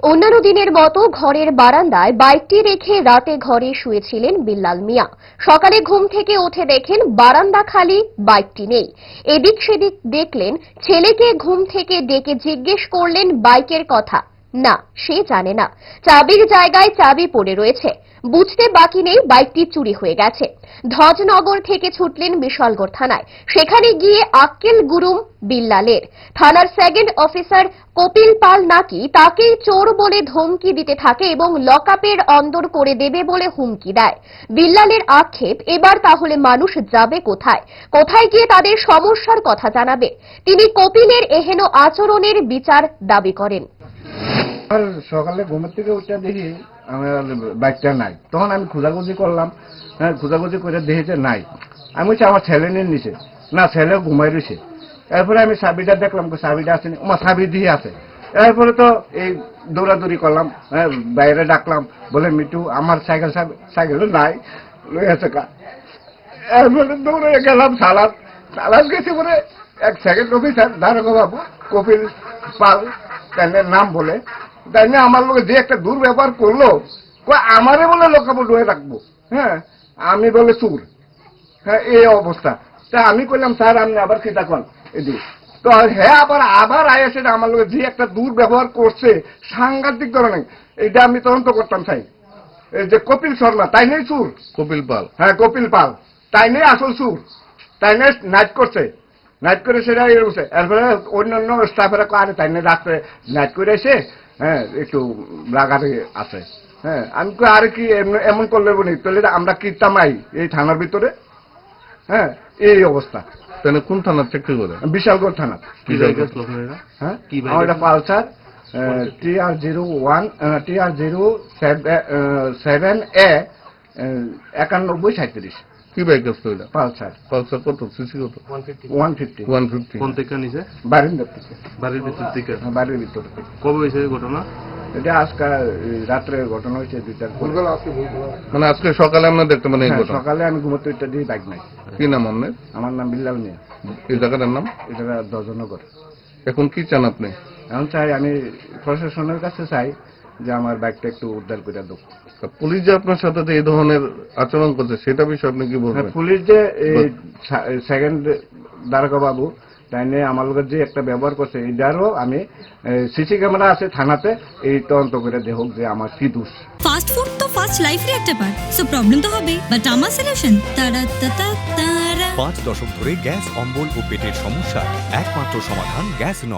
অন্যান্য দিনের মতো ঘরের বারান্দায় বাইকটি রেখে রাতে ঘরে শুয়েছিলেন বিল্লাল মিয়া। সকালে ঘুম থেকে উঠে দেখেন বারান্দা খালি বাইকটি নেই। এদিক সেদিক দেখলেন ছেলেকে ঘুম থেকে ডেকে জিজ্ঞেস করলেন বাইকের কথা। না, সে জানে না। চাবির জায়গায় চাবি পড়ে রয়েছে। বুঝতে বাকি নেই, বাইকটি চুরি হয়ে গেছে। ধ্বজনগর থেকে ছুটলেন বিশালগড় থানায়। সেখানে গিয়ে আক্কেল গুরুম বিল্লালের। থানার সেকেন্ড অফিসার কপিল পাল নাকি তাকেই চোর বলে ধমকি দিতে থাকে এবং লকআপের অন্দর করে দেবে বলে হুমকি দেয়। বিল্লালের আক্ষেপ, এবার তাহলে মানুষ যাবে কোথায়? কোথায় গিয়ে তাদের সমস্যার কথা জানাবে? তিনি কপিলের এহেন আচরণের বিচার দাবি করেন। আর সকালে ঘুমের থেকে উঠে দেখি আমার বাইকটা নাই। তখন আমি খোঁজাখুঁজি করলাম। হ্যাঁ খোঁজাখুঁজি করে দেখি যে নাই। আমি বলছি, আমার ছেলে নিয়ে নিছে। না, ছেলে ঘুমাই রয়েছে। এরপরে আমি চাবিটা দেখলাম চাবিটা আসেনি আমার চাবি দিয়ে আছে। এরপরে তো এই দৌড়াদৌড়ি করলাম হ্যাঁ বাইরে ডাকলাম, বলে মিটু আমার সাইকেল সাইকেল নাই লই আছে কা এরপরে দৌড়ে গেলাম সালাদ। সালাদ গেছি বলে, এক সেকেন্ড অফিসার দারোগা বাবু। কপিল পাল তাহলে নাম বলে তাই না আমার লোক যে একটা দুর্ব্যবহার করল আমারে বলে লোকাপট হয়ে রাখব। হ্যাঁ আমি বলে চুর হ্যাঁ এই অবস্থা। তা আমি কইলাম স্যার আপনি আবার সেটা কন এদি তো হ্যাঁ আবার আবার আয় সেটা আমার লোক যে একটা দুর্ব্যবহার করছে সাংঘাতিক ধরনের এটা আমি তদন্ত করতাম চাই এই যে কপিল শর্মা তাই নেই সুর কপিল পাল। হ্যাঁ কপিল পাল। তাই নেই আসল সুর তাই নিয়ে নাইট করছে? নাইট করে সেটা করছে এরপরে অন্যান্য স্টাফেরা আরে তাই নিয়ে রাত্রে নাইট করে এসে হ্যাঁ একটু রাগারে আছে। হ্যাঁ আমি আরে কি এমন- করলে বলি তাহলে আমরা কি তামাই এই থানার ভিতরে? হ্যাঁ এই অবস্থা। তাহলে কোন থানার চাকরি করে? বিশালগড় থানা। কি হ্যাঁ কি আমার এটা Pulsar T R zero one T R zero seven A একানব্বই সাঁত্রিশ কি বাইক আসতো এটা পালসার। পালসার কত? সিসি কত? ওয়ান ফিফটি ওয়ান ফিফটি কোন থেকে নিছে? বারিন্দার থেকে। বাড়ির ভিতর থেকে? হ্যাঁ, বাড়ির ভিতর থেকে। কবে হয়েছে ঘটনা? এটা আজকে রাত্রে ঘটনা হয়েছে দুইটার মানে আজকে সকালে আমরা দেখতে মানে হ্যাঁ, সকালে আমি ঘুমোতে দিয়ে বাইক নাই। কি নাম আপনার? আমার নাম বিল্লাল মিয়া। এই জায়গাটার নাম? এটা দশজনগর এখন কি চান আপনি? এখন চাই আমি প্রশাসনের কাছে চাই যে আমার বাইকটা একটু উদ্ধার করে দেবো তা পুলিশ যে আপনার সাথে এই ধরনের আচরণ করছে সেটা বিষয়ে আপনি কি হ্যাঁ, বলবেন পুলিশ যে সেকেন্ড দ্বারকা বাবু তাই নিয়ে আমার লোকের যে একটা ব্যবহার করছে এইটারও আমি সিসি ক্যামেরা আছে থানাতে এই তদন্ত করে দেখুক যে আমার কি দোষ। ফাস্ট ফুড তো ফাস্ট লাইফের একটা পার্ট সো প্রবলেম তো হবে। বাট আমার সলিউশন তারা। পাঁচ দশক ধরে গ্যাস অম্বল ও পেটের সমস্যা একমাত্র সমাধান গ্যাস নল।